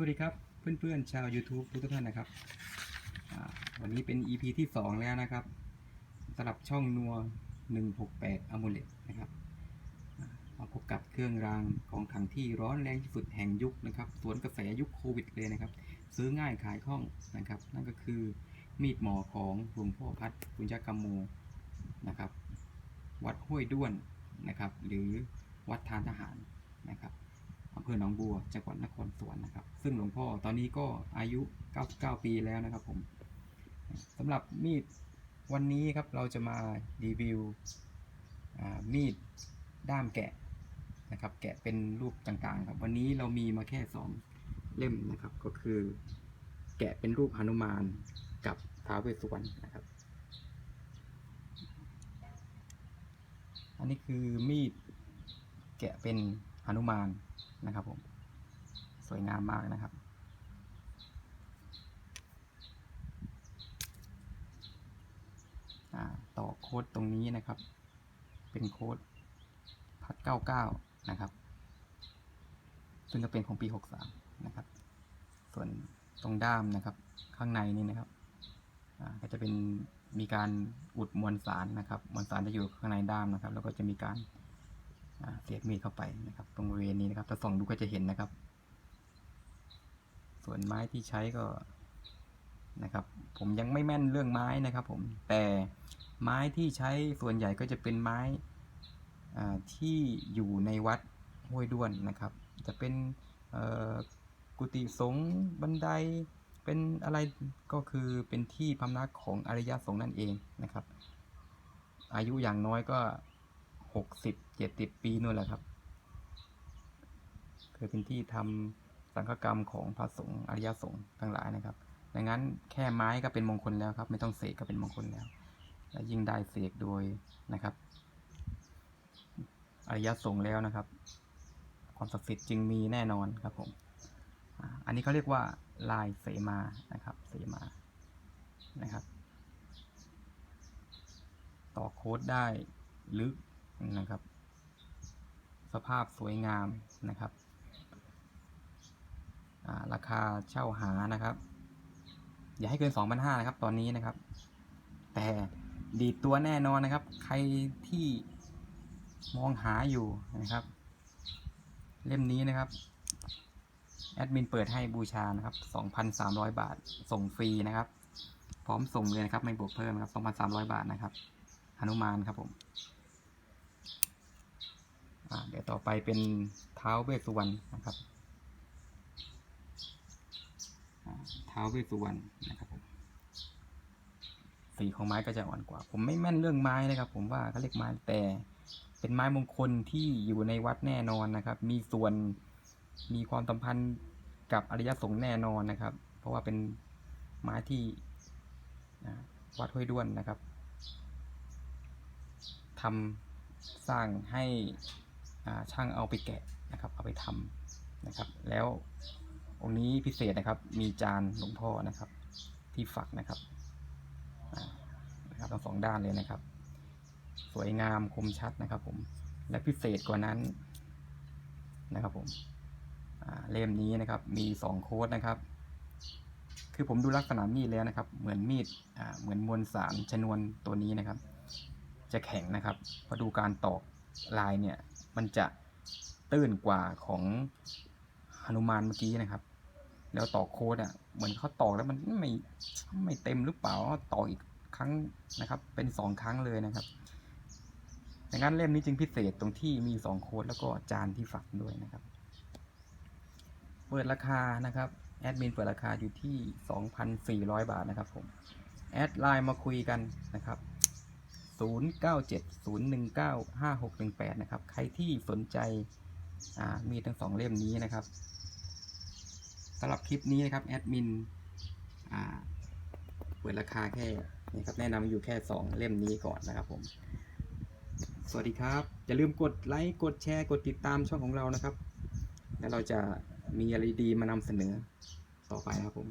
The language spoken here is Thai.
สวัสดีครับเพื่อนๆชาว YouTube ทุกท่านนะครับ วันนี้เป็น EP ที่ 2 แล้วนะครับสำหรับช่องนัว 168 a m u l e t นะครับอ่ามาพบกับเครื่องรางของขังที่ร้อนแรงที่สุดแห่งยุคนะครับสวนกระแสยุคโควิดเลยนะครับ ซื้อง่ายขายคล่องนะครับ นั่นก็คือมีดหมอของหลวงพ่อพัดปุญญกรรมโมนะครับ วัดห้วยด้วนนะครับ หรือวัดทานทหารนะครับ อำเภอหนองบัว จังหวัดนครสวรรค์นะครับ ซึ่งหลวงพ่อตอนนี้ก็อายุ 99 ปีแล้วนะครับผมสำหรับมีดวันนี้ครับเราจะมารีวิวมีดด้ามแกะนะครับ แกะเป็นรูปต่างๆ ครับ วันนี้เรามีมาแค่ 2 เล่มนะครับ ก็คือ แกะเป็นรูปหนุมานกับท้าวเวสสุวรรณนะครับ อันนี้คือมีดแกะเป็นหนุมาน นะครับผม สวยงามมากนะครับ ต่อโค้ดตรงนี้นะครับ เป็นโค้ดพัด99 นะครับ ซึ่งก็เป็นของปี 63 นะครับ ส่วนตรงด้ามนะครับ ข้างในนี่นะครับก็จะเป็นมีการอุดมวลสารนะครับ มวลสารจะอยู่ข้างในด้ามนะครับ แล้วก็จะมีการ เสียบมีดเข้าไปนะครับ ตรงบริเวณนี้นะครับ ถ้าส่องดูก็จะเห็นนะครับ ส่วนไม้ที่ใช้ก็นะครับ ผมยังไม่แม่นเรื่องไม้นะครับ ผม แต่ไม้ที่ใช้ส่วนใหญ่ก็จะเป็นไม้ที่อยู่ในวัดห้วยด้วนนะครับ จะเป็นกุฏิสงฆ์บันไดเป็นอะไรก็คือเป็นที่พำนักของอริยสงฆ์นั่นเองนะครับ อายุอย่างน้อยก็หกสิบ เจ็ดสิบปีนู่นแหละครับเคยเป็นที่ทำสังฆกรรมของพระสงฆ์อริยสงฆ์ทั้งหลายนะครับ ดังนั้นแค่ไม้ก็เป็นมงคลแล้วครับ ไม่ต้องเสกก็เป็นมงคลแล้วและยิ่งได้เสกโดยนะครับอริยสงฆ์แล้วนะครับ ความศักดิ์สิทธิ์จึงมีแน่นอนครับผมอันนี้เขาเรียกว่าลายเสมานะครับ เสมานะครับ ต่อโค้ดได้ลึกนะครับ สภาพสวยงามนะครับาราคาเช่าหานะครับ อย่าให้เกิน 2,500นะครับ ตอนนี้นะครับ แต่ดีตัวแน่นอนนะครับ ใครที่มองหาอยู่นะครับ เล่มนี้นะครับ แอดมินเปิดให้บูชานะครับ 2,300 บาทส่งฟรีนะครับ พร้อมส่งเลยนะครับ ไม่บวกเพิ่มนะครับ 2,300 บาทนะครับ หนุมานครับผม เดี๋ยวต่อไปเป็นเท้าเวสสุวรรณนะครับเท้าเวสสุวรรณนะครับผมสีของไม้ก็จะอ่อนกว่า ผมไม่แม่นเรื่องไม้นะครับ ผมว่าเขาเรียกไม้แต่เป็นไม้มงคลที่อยู่ในวัดแน่นอนนะครับ มีส่วนมีความสัมพันธ์กับอริยสงฆ์แน่นอนนะครับ เพราะว่าเป็นไม้ที่วัดห้วยด้วนนะครับทำสร้างให้ ช่างเอาไปแกะนะครับ เอาไปทำนะครับ แล้วองค์นี้พิเศษนะครับ มีจานหลวงพ่อนะครับ ที่ฝักนะครับนะครับทั้งสองด้านเลยนะครับ สวยงามคมชัดนะครับ ผม และพิเศษกว่านั้นนะครับ ผมเล่มนี้นะครับ มีสองโค้ดนะครับ คือผมดูลักษณะมีดแล้วนะครับ เหมือนมีดเหมือนมวลสารชนวนตัวนี้นะครับ จะแข็งนะครับพอดูการตอก ลายเนี่ยมันจะตื้นกว่าของหนุมานเมื่อกี้นะครับ แล้วต่อโค้ดอะเหมือนเขาตอกแล้วมันไม่ไม่เต็มหรือเปล่าต่ออีกครั้งนะครับ เป็นสองครั้งเลยนะครับดังนั้นเล่มนี้จึงพิเศษตรงที่มีสองโค้ดแล้วก็จานที่ฝักด้วยนะครับ เปิดราคานะครับแอดมินเปิดราคาอยู่ที่ 2,400 บาทนะครับผม แอดไลน์มาคุยกันนะครับ 0970195618 นะครับ ใครที่สนใจมีทั้งสองเล่มนี้นะครับสำหรับคลิปนี้นะครับแอดมินเปิดราคาแค่นี่ครับแนะนำอยู่แค่ 2 เล่มนี้ก่อนนะครับผม สวัสดีครับ อย่าลืมกดไลค์กดแชร์กดติดตามช่องของเรานะครับ แล้วเราจะมีอะไรดีมานำเสนอต่อไปนะครับผม